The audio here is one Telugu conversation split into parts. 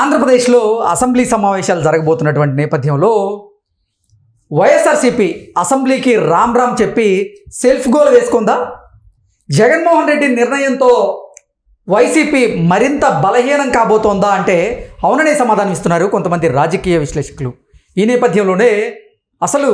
ఆంధ్రప్రదేశ్లో అసెంబ్లీ సమావేశాలు జరగబోతున్నటువంటి నేపథ్యంలో వైఎస్ఆర్సీపీ అసెంబ్లీకి రామ్ రామ్ చెప్పి సెల్ఫ్ గోల్ వేసుకుందా జగన్మోహన్ రెడ్డి నిర్ణయంతో వైసీపీ మరింత బలహీనం కాబోతోందా అంటే అవుననే సమాధానం ఇస్తున్నారు కొంతమంది రాజకీయ విశ్లేషకులు ఈ నేపథ్యంలోనే అసలు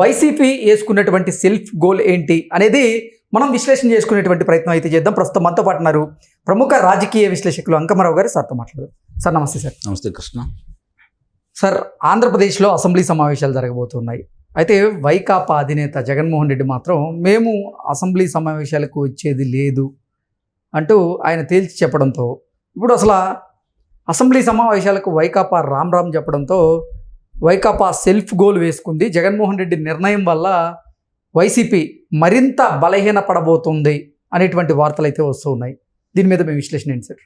వైసీపీ వేసుకున్నటువంటి సెల్ఫ్ గోల్ ఏంటి అనేది మనం విశ్లేషణ చేసుకునేటువంటి ప్రయత్నం అయితే చేద్దాం ప్రస్తుతం మనతో పాటు ఉన్నారు ప్రముఖ రాజకీయ విశ్లేషకులు అంకమరావు గారు సార్తో మాట్లాడారు సార్ నమస్తే సార్ నమస్తే కృష్ణ సార్ ఆంధ్రప్రదేశ్లో అసెంబ్లీ సమావేశాలు జరగబోతున్నాయి అయితే వైకాపా అధినేత జగన్మోహన్ రెడ్డి మాత్రం మేము అసెంబ్లీ సమావేశాలకు వచ్చేది లేదు అంటూ ఆయన తేల్చి చెప్పడంతో ఇప్పుడు అసలు అసెంబ్లీ సమావేశాలకు వైకాపా రామ్ రామ్ చెప్పడంతో వైకాపా సెల్ఫ్ గోల్ వేసుకుంది జగన్మోహన్ రెడ్డి నిర్ణయం వల్ల వైసీపీ మరింత బలహీన పడబోతుంది అనేటువంటి వార్తలు అయితే వస్తూ ఉన్నాయి దీని మీద మేము విశ్లేషణ ఏంటి సార్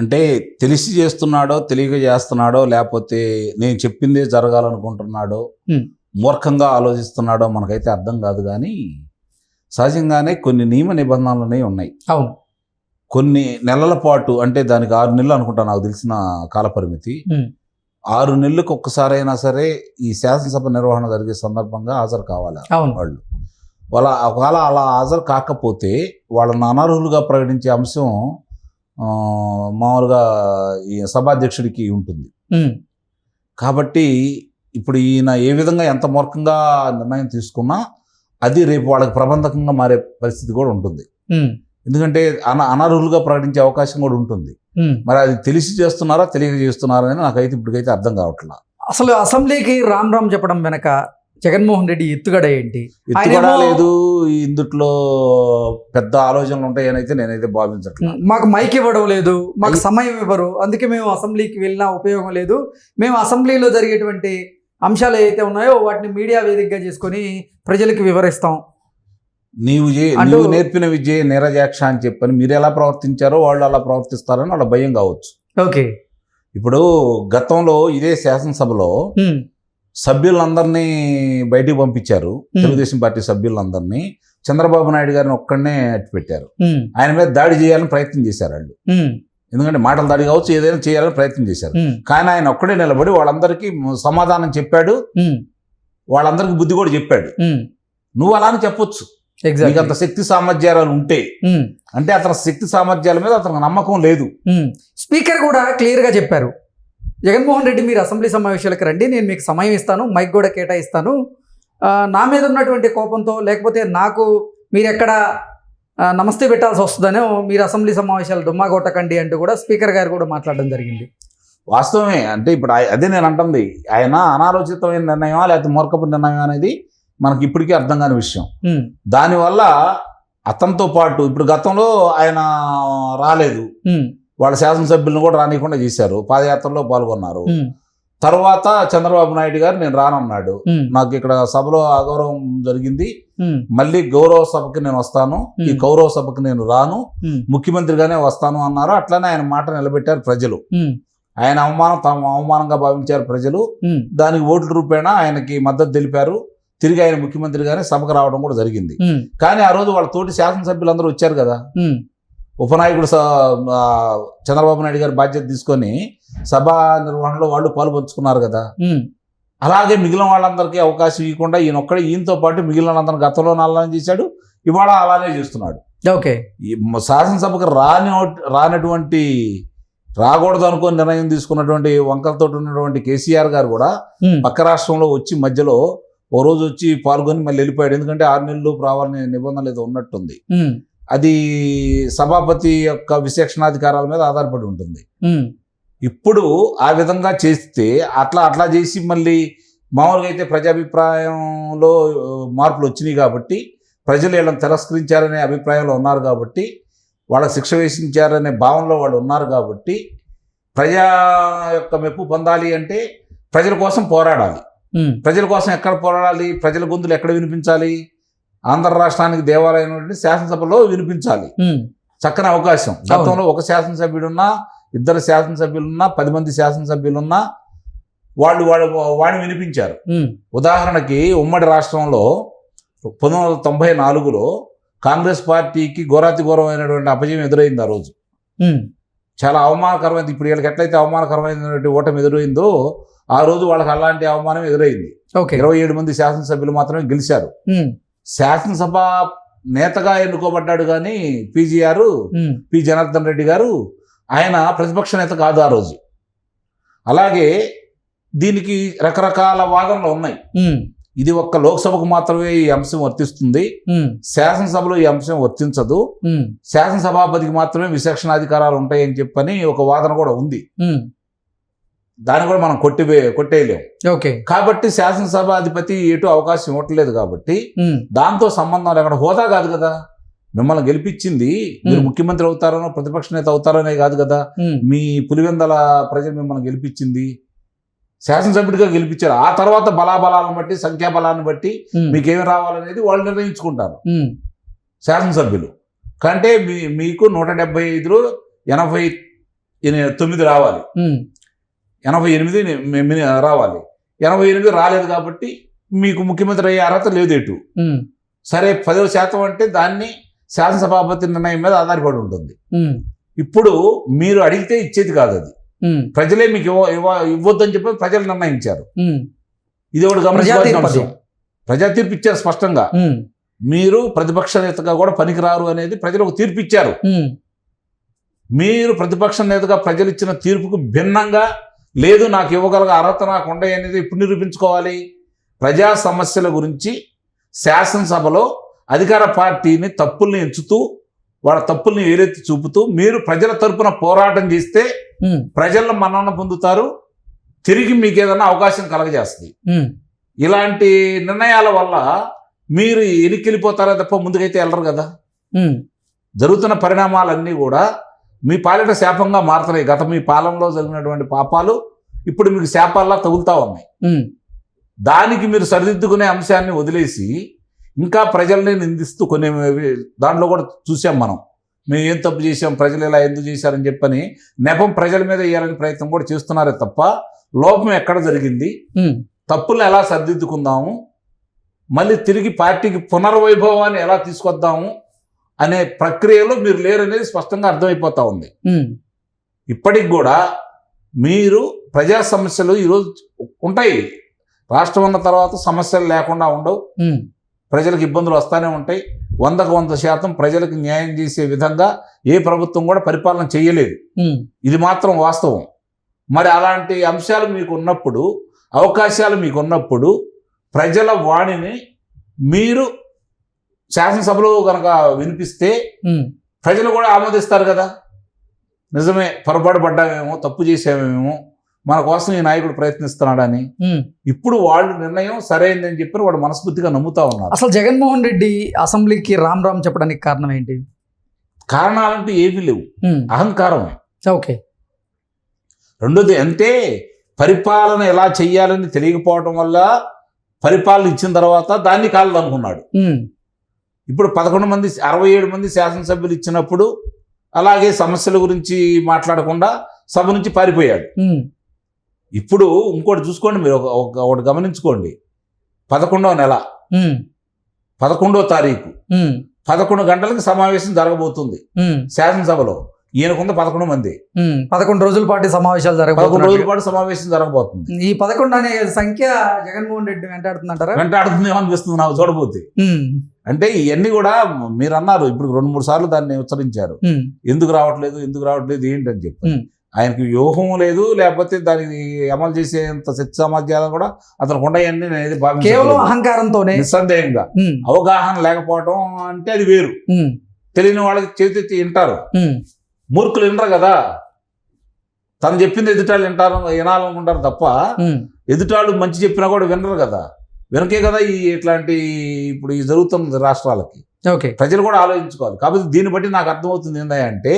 అంటే తెలిసి చేస్తున్నాడో తెలియక చేస్తున్నాడో లేకపోతే నేను చెప్పిందే జరగాలనుకుంటున్నాడో మూర్ఖంగా ఆలోచిస్తున్నాడో మనకైతే అర్థం కాదు కానీ సహజంగానే కొన్ని నియమ నిబంధనలు ఉన్నాయి అవును కొన్ని నెలల పాటు అంటే దానికి ఆరు నెలలు అనుకుంటా నాకు తెలిసిన కాలపరిమితి ఆరు నెలలకు ఒక్కసారైనా సరే ఈ శాసనసభ నిర్వహణ జరిగే సందర్భంగా హాజరు కావాలి వాళ్ళు వాళ్ళ ఒకవేళ అలా హాజరు కాకపోతే వాళ్ళని అనర్హులుగా ప్రకటించే అంశం మామూలుగా ఈ సభాధ్యక్షుడికి ఉంటుంది కాబట్టి ఇప్పుడు ఈయన ఏ విధంగా ఎంత మూర్ఖంగా నిర్ణయం తీసుకున్నా అది రేపు వాళ్ళకి ప్రబంధకంగా మారే పరిస్థితి కూడా ఉంటుంది ఎందుకంటే అన అనర్హులుగా ప్రకటించే అవకాశం కూడా ఉంటుంది మరి అది తెలిసి చేస్తున్నారా తెలియక చేస్తున్నారా అని నాకైతే ఇప్పటికైతే అర్థం కావట్లా అసలు అసెంబ్లీకి రామ్ రామ్ చెప్పడం వెనక జగన్మోహన్ రెడ్డి ఎత్తుగడ ఏంటి ఎత్తుగడ లేదు ఇందుట్లో పెద్ద ఆలోచనలు ఉంటాయనైతే నేనైతే భావించట్లేదు మాకు మైక్ ఇవ్వడం లేదు మాకు సమయం ఇవ్వరు అందుకే మేము అసెంబ్లీకి వెళ్ళినా ఉపయోగం లేదు మేము అసెంబ్లీలో జరిగేటువంటి అంశాలు ఏవైతే ఉన్నాయో వాటిని మీడియా వేదికగా చేసుకొని ప్రజలకు వివరిస్తాం నీవు నువ్వు నేర్పిన విద్య నీరజాక్ష అని చెప్పని మీరు ఎలా ప్రవర్తించారో వాళ్ళు అలా ప్రవర్తిస్తారని వాళ్ళ భయం కావచ్చు ఓకే ఇప్పుడు గతంలో ఇదే శాసనసభలో సభ్యులందరినీ బయటికి పంపించారు తెలుగుదేశం పార్టీ సభ్యులందరినీ చంద్రబాబు నాయుడు గారిని ఒక్కడనే అట్టు పెట్టారు ఆయన మీద దాడి చేయాలని ప్రయత్నం చేశారు వాళ్ళు ఎందుకంటే మాటలు దాడి కావచ్చు ఏదైనా చేయాలని ప్రయత్నం చేశారు కానీ ఆయన ఒక్కడే నిలబడి వాళ్ళందరికీ సమాధానం చెప్పాడు వాళ్ళందరికీ బుద్ధి కూడా చెప్పాడు నువ్వు అలానే చెప్పొచ్చు మీకు అంత శక్తి సామర్థ్యాలు ఉంటే hmm. అంటే అతని శక్తి సామర్థ్యాల మీద అతనికి నమ్మకం లేదు స్పీకర్ hmm. కూడా క్లియర్ గా చెప్పారు జగన్మోహన్ రెడ్డి మీరు అసెంబ్లీ సమావేశాలకు రండి నేను మీకు సమయం ఇస్తాను మైక్ కూడా కేటాయిస్తాను నా మీద ఉన్నటువంటి కోపంతో లేకపోతే నాకు మీరు ఎక్కడ నమస్తే పెట్టాల్సి వస్తుందనో మీరు అసెంబ్లీ సమావేశాలు దుమ్మా కొట్టకండి అంటూ కూడా స్పీకర్ గారు కూడా మాట్లాడడం జరిగింది వాస్తవమే అంటే ఇప్పుడు అదే నేను అంటుంది ఆయన అనాలోచితమైన నిర్ణయమా లేకపోతే మూర్ఖపు నిర్ణయం అనేది మనకి ఇప్పటికీ అర్థం కాని విషయం దానివల్ల అతనితో పాటు ఇప్పుడు గతంలో ఆయన రాలేదు వాళ్ళ శాసనసభ్యులను కూడా రానియకుండా చేశారు పాదయాత్రలో పాల్గొన్నారు తర్వాత చంద్రబాబు నాయుడు గారు నేను రానన్నాడు నాకు ఇక్కడ సభలో అగౌరవం జరిగింది మళ్ళీ గౌరవ సభకి నేను వస్తాను ఈ గౌరవ సభకి నేను రాను ముఖ్యమంత్రిగానే వస్తాను అన్నారు అట్లానే ఆయన మాట నిలబెట్టారు ప్రజలు ఆయన అవమానం తాము అవమానంగా భావించారు ప్రజలు దానికి ఓట్ల రూపేణా ఆయనకి మద్దతు తెలిపారు తిరిగి ఆయన ముఖ్యమంత్రిగానే సభకు రావడం కూడా జరిగింది కానీ ఆ రోజు వాళ్ళ తోటి శాసనసభ్యులందరూ వచ్చారు కదా ఉపనాయకుడు చంద్రబాబు నాయుడు గారు బాధ్యత తీసుకొని సభ నిర్వహణలో వాళ్ళు పాలు పంచుకున్నారు కదా అలాగే మిగిలిన వాళ్ళందరికీ అవకాశం ఇవ్వకుండా ఈయన ఒక్కడే ఈయనతో పాటు మిగిలిన వాళ్ళందరిని గతంలో నల్లని చేశాడు ఇవాళ అలానే చేస్తున్నాడు ఓకే శాసనసభకు రాని రానటువంటి రాకూడదు అనుకుని నిర్ణయం తీసుకున్నటువంటి వంకలతో ఉన్నటువంటి కేసీఆర్ గారు కూడా పక్క రాష్ట్రంలో వచ్చి మధ్యలో ఓ రోజు వచ్చి పాల్గొని మళ్ళీ వెళ్ళిపోయాడు ఎందుకంటే ఆరు నెలలు రావాలనే నిబంధనలు ఏదో ఉన్నట్టుంది అది సభాపతి యొక్క విశేషణాధికారాల మీద ఆధారపడి ఉంటుంది ఇప్పుడు ఆ విధంగా చేస్తే అట్లా అట్లా చేసి మళ్ళీ మామూలుగా అయితే ప్రజాభిప్రాయంలో మార్పులు వచ్చినాయి కాబట్టి ప్రజలు వీళ్ళని తిరస్కరించారనే అభిప్రాయంలో ఉన్నారు కాబట్టి వాళ్ళ శిక్ష వేసించారనే భావనలో వాళ్ళు ఉన్నారు కాబట్టి ప్రజా యొక్క మెప్పు పొందాలి అంటే ప్రజల కోసం పోరాడాలి ప్రజల కోసం ఎక్కడ పోరాడాలి ప్రజల గొంతులు ఎక్కడ వినిపించాలి ఆంధ్ర రాష్ట్రానికి దేవాలయం శాసనసభలో వినిపించాలి చక్కని అవకాశం గతంలో ఒక శాసనసభ్యుడున్నా ఇద్దరు శాసనసభ్యులున్నా పది మంది శాసనసభ్యులున్నా వాళ్ళు వాళ్ళు వాడిని వినిపించారు ఉదాహరణకి ఉమ్మడి రాష్ట్రంలో పంతొమ్మిది వందల తొంభై నాలుగులో కాంగ్రెస్ పార్టీకి ఘోరాతి ఘోరమైనటువంటి అపజయం ఎదురైంది ఆ రోజు చాలా అవమానకరమైంది ఇప్పుడు వీళ్ళకి ఎట్లయితే అవమానకరమైనటువంటి ఓటమి ఎదురైందో ఆ రోజు వాళ్ళకి అలాంటి అవమానం ఎదురైంది ఇరవై ఏడు మంది శాసనసభ్యులు మాత్రమే గెలిచారు శాసనసభ నేతగా ఎన్నుకోబడ్డాడు కానీ పీజీఆర్ పి జనార్దన్ రెడ్డి గారు ఆయన ప్రతిపక్ష నేత కాదు ఆ రోజు అలాగే దీనికి రకరకాల వాదనలు ఉన్నాయి ఇది ఒక్క లోక్సభకు మాత్రమే ఈ అంశం వర్తిస్తుంది శాసనసభలో ఈ అంశం వర్తించదు శాసనసభాపతికి మాత్రమే విశేషణాధికారాలు ఉంటాయని చెప్పని ఒక వాదన కూడా ఉంది దాన్ని కూడా మనం కొట్టివే కొట్టేయలేం ఓకే కాబట్టి శాసనసభ అధిపతి ఎటు అవకాశం ఇవ్వట్లేదు కాబట్టి దాంతో సంబంధం లేకుండా హోదా కాదు కదా మిమ్మల్ని గెలిపించింది మీరు ముఖ్యమంత్రి అవుతారనో ప్రతిపక్ష నేత అవుతారనే కాదు కదా మీ పులివెందల ప్రజలు మిమ్మల్ని గెలిపించింది శాసనసభ్యుడిగా గెలిపించారు ఆ తర్వాత బలాబలాలను బట్టి సంఖ్యాబలాన్ని బట్టి మీకేమి రావాలనేది వాళ్ళు నిర్ణయించుకుంటారు శాసనసభ్యులు కంటే మీ మీకు నూట డెబ్బై ఐదులో ఎనభై తొమ్మిది రావాలి ఎనభై ఎనిమిది రావాలి ఎనభై ఎనిమిది రాలేదు కాబట్టి మీకు ముఖ్యమంత్రి అయ్యే అర్హత లేదు ఎటు సరే పదవ శాతం అంటే దాన్ని శాసనసభాపతి నిర్ణయం మీద ఆధారపడి ఉంటుంది ఇప్పుడు మీరు అడిగితే ఇచ్చేది కాదు అది ప్రజలే మీకు ఇవ్వ ఇవ్వద్దని చెప్పి ప్రజలు నిర్ణయించారు ఇది ఒకటి గమనించాల్సిన ప్రజా తీర్పు ఇచ్చారు స్పష్టంగా మీరు ప్రతిపక్ష నేతగా కూడా పనికిరారు అనేది ప్రజలు ఒక తీర్పు ఇచ్చారు మీరు ప్రతిపక్ష నేతగా ప్రజలు ఇచ్చిన తీర్పుకు భిన్నంగా లేదు నాకు ఇవ్వగల అర్హత నాకు ఉండే అనేది ఇప్పుడు నిరూపించుకోవాలి ప్రజా సమస్యల గురించి శాసనసభలో అధికార పార్టీని తప్పుల్ని ఎంచుతూ వాళ్ళ తప్పుల్ని ఏదైతే చూపుతూ మీరు ప్రజల తరపున పోరాటం చేస్తే ప్రజలను మన్నన పొందుతారు తిరిగి మీకు ఏదైనా అవకాశం కలగజేస్తుంది ఇలాంటి నిర్ణయాల వల్ల మీరు ఎనికెళ్ళిపోతారా తప్ప ముందుకైతే వెళ్ళరు కదా జరుగుతున్న పరిణామాలన్నీ కూడా మీ పాలిట శాపంగా మారుతున్నాయి గత మీ పాలనలో జరిగినటువంటి పాపాలు ఇప్పుడు మీకు శాపాల్లా తగులుతా ఉన్నాయి దానికి మీరు సరిదిద్దుకునే అంశాన్ని వదిలేసి ఇంకా ప్రజల్ని నిందిస్తూ కొన్ని దాంట్లో కూడా చూసాం మనం మేము ఏం తప్పు చేసాం ప్రజలు ఇలా ఎందుకు చేశారని చెప్పని నెపం ప్రజల మీద వేయాలని ప్రయత్నం కూడా చేస్తున్నారే తప్ప లోపం ఎక్కడ జరిగింది తప్పులను ఎలా సరిదిద్దుకుందాము మళ్ళీ తిరిగి పార్టీకి పునర్వైభవాన్ని ఎలా తీసుకొద్దాము అనే ప్రక్రియలో మీరు లేరనేది స్పష్టంగా అర్థమైపోతా ఉంది ఇప్పటికి కూడా మీరు ప్రజా సమస్యలు ఈరోజు ఉంటాయి రాష్ట్రం ఉన్న తర్వాత సమస్యలు లేకుండా ఉండవు ప్రజలకు ఇబ్బందులు వస్తూనే ఉంటాయి వందకు వంద శాతం ప్రజలకు న్యాయం చేసే విధంగా ఏ ప్రభుత్వం కూడా పరిపాలన చేయలేదు ఇది మాత్రం వాస్తవం మరి అలాంటి అంశాలు మీకు ఉన్నప్పుడు అవకాశాలు మీకు ఉన్నప్పుడు ప్రజల వాణిని మీరు శాసనసభలో కనుక వినిపిస్తే ప్రజలు కూడా ఆమోదిస్తారు కదా నిజమే పొరపాటు పడ్డామేమో తప్పు చేసామేమో మన కోసం ఈ నాయకుడు ప్రయత్నిస్తున్నాడని ఇప్పుడు వాళ్ళు నిర్ణయం సరైందని చెప్పి వాడు మనస్ఫూర్తిగా నమ్ముతా ఉన్నారు అసలు జగన్మోహన్ రెడ్డి అసెంబ్లీకి రామ్ రామ్ చెప్పడానికి కారణం ఏంటి కారణాలంటూ ఏమీ లేవు అహంకారమే ఓకే రెండోది అంటే పరిపాలన ఎలా చెయ్యాలని తెలియకపోవటం వల్ల పరిపాలన ఇచ్చిన తర్వాత దాన్ని కాలదనుకున్నాడు ఇప్పుడు పదకొండు మంది అరవై ఏడు మంది శాసనసభ్యులు ఇచ్చినప్పుడు అలాగే సమస్యల గురించి మాట్లాడకుండా సభ నుంచి పారిపోయాడు ఇప్పుడు ఇంకోటి చూసుకోండి మీరు ఒకటి గమనించుకోండి పదకొండవ నెల పదకొండవ తారీఖు పదకొండు గంటలకు సమావేశం జరగబోతుంది శాసనసభలో ఈయనకుంది పదకొండు మంది పదకొండు రోజుల పాటు సమావేశాలు జరగ పదకొండు రోజుల పాటు సమావేశం జరగబోతుంది ఈ పదకొండు అనే సంఖ్య జగన్మోహన్ రెడ్డి వెంటాడుతుందంటారా వెంటాడుతుంది అనిపిస్తుంది నాకు చూడబోతే అంటే ఇవన్నీ కూడా మీరు అన్నారు ఇప్పుడు రెండు మూడు సార్లు దాన్ని ఉచ్చరించారు ఎందుకు రావట్లేదు ఎందుకు రావట్లేదు ఏంటని చెప్పి ఆయనకి వ్యూహం లేదు లేకపోతే దానికి అమలు చేసేంత శక్తి సామర్థ్యాలు కూడా అతను ఉండయని నేను కేవలం అహంకారంతోనే నిస్సందేహంగా అవగాహన లేకపోవడం అంటే అది వేరు తెలియని వాళ్ళకి చేతి వింటారు మూర్ఖులు వినరు కదా తను చెప్పింది ఎదుటాళ్ళు వింటారు వినాలనుకుంటారు తప్ప ఎదుటాళ్ళు మంచి చెప్పినా కూడా వినరు కదా వెనకే కదా ఈ ఇట్లాంటి ఇప్పుడు జరుగుతుంది రాష్ట్రాలకి ఓకే ప్రజలు కూడా ఆలోచించుకోవాలి కాబట్టి దీన్ని బట్టి నాకు అర్థమవుతుంది ఏంటంటే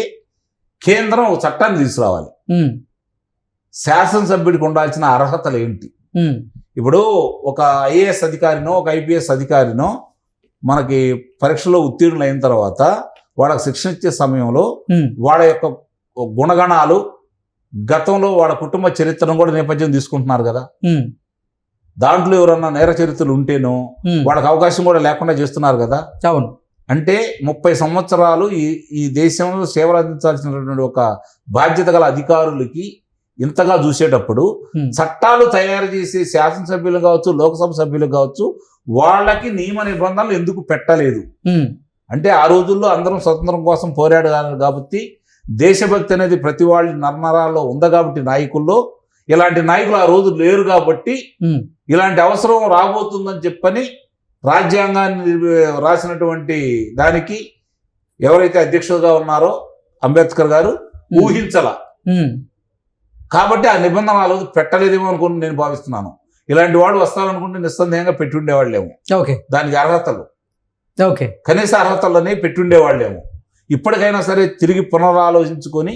కేంద్రం ఒక చట్టాన్ని తీసుకురావాలి శాసనసభ్యుడికి ఉండాల్సిన అర్హతలు ఏంటి ఇప్పుడు ఒక ఐఏఎస్ అధికారినో ఒక ఐపీఎస్ అధికారినో మనకి పరీక్షలో ఉత్తీర్ణులు అయిన తర్వాత వాళ్ళకి శిక్షణ ఇచ్చే సమయంలో వాళ్ళ యొక్క గుణగణాలు గతంలో వాళ్ళ కుటుంబ చరిత్రను కూడా నేపథ్యం తీసుకుంటున్నారు కదా దాంట్లో ఎవరన్నా నేర చరిత్రలు ఉంటేనో వాళ్ళకి అవకాశం కూడా లేకుండా చేస్తున్నారు కదా అవును అంటే ముప్పై సంవత్సరాలు ఈ ఈ దేశంలో సేవలు అందించాల్సినటువంటి ఒక బాధ్యత గల అధికారులకి ఇంతగా చూసేటప్పుడు చట్టాలు తయారు చేసే శాసనసభ్యులు కావచ్చు లోక్సభ సభ్యులు కావచ్చు వాళ్ళకి నియమ నిబంధనలు ఎందుకు పెట్టలేదు అంటే ఆ రోజుల్లో అందరం స్వతంత్రం కోసం పోరాడు కాబట్టి దేశభక్తి అనేది ప్రతి వాళ్ళ నర్నరాల్లో ఉంది కాబట్టి నాయకుల్లో ఇలాంటి నాయకులు ఆ రోజు లేరు కాబట్టి ఇలాంటి అవసరం రాబోతుందని చెప్పని రాజ్యాంగాన్ని రాసినటువంటి దానికి ఎవరైతే అధ్యక్షులుగా ఉన్నారో అంబేద్కర్ గారు ఊహించాల కాబట్టి ఆ నిబంధన ఆ రోజు పెట్టలేదేమో అనుకుని నేను భావిస్తున్నాను ఇలాంటి వాళ్ళు వస్తారనుకుంటే నిస్సందేహంగా పెట్టి ఉండేవాళ్ళు ఓకే దానికి అర్హతలు ఓకే కనీస అర్హతలోనే పెట్టుండేవాళ్ళేమో ఇప్పటికైనా సరే తిరిగి పునరాలోచించుకొని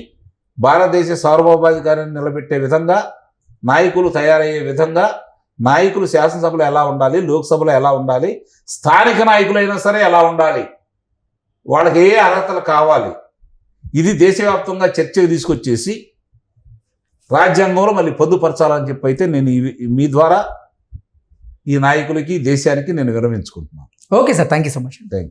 భారతదేశ సార్వభౌమాధికారాన్ని నిలబెట్టే విధంగా నాయకులు తయారయ్యే విధంగా నాయకులు శాసనసభలో ఎలా ఉండాలి లోక్సభలో ఎలా ఉండాలి స్థానిక నాయకులైనా సరే ఎలా ఉండాలి వాళ్ళకి ఏ అర్హతలు కావాలి ఇది దేశవ్యాప్తంగా చర్చకు తీసుకొచ్చేసి రాజ్యాంగంలో మళ్ళీ పొందుపరచాలని చెప్పి అయితే నేను మీ ద్వారా ఈ నాయకులకి దేశానికి నేను విరమించుకుంటున్నాను Okay, sir. Thank you so much. Thank you.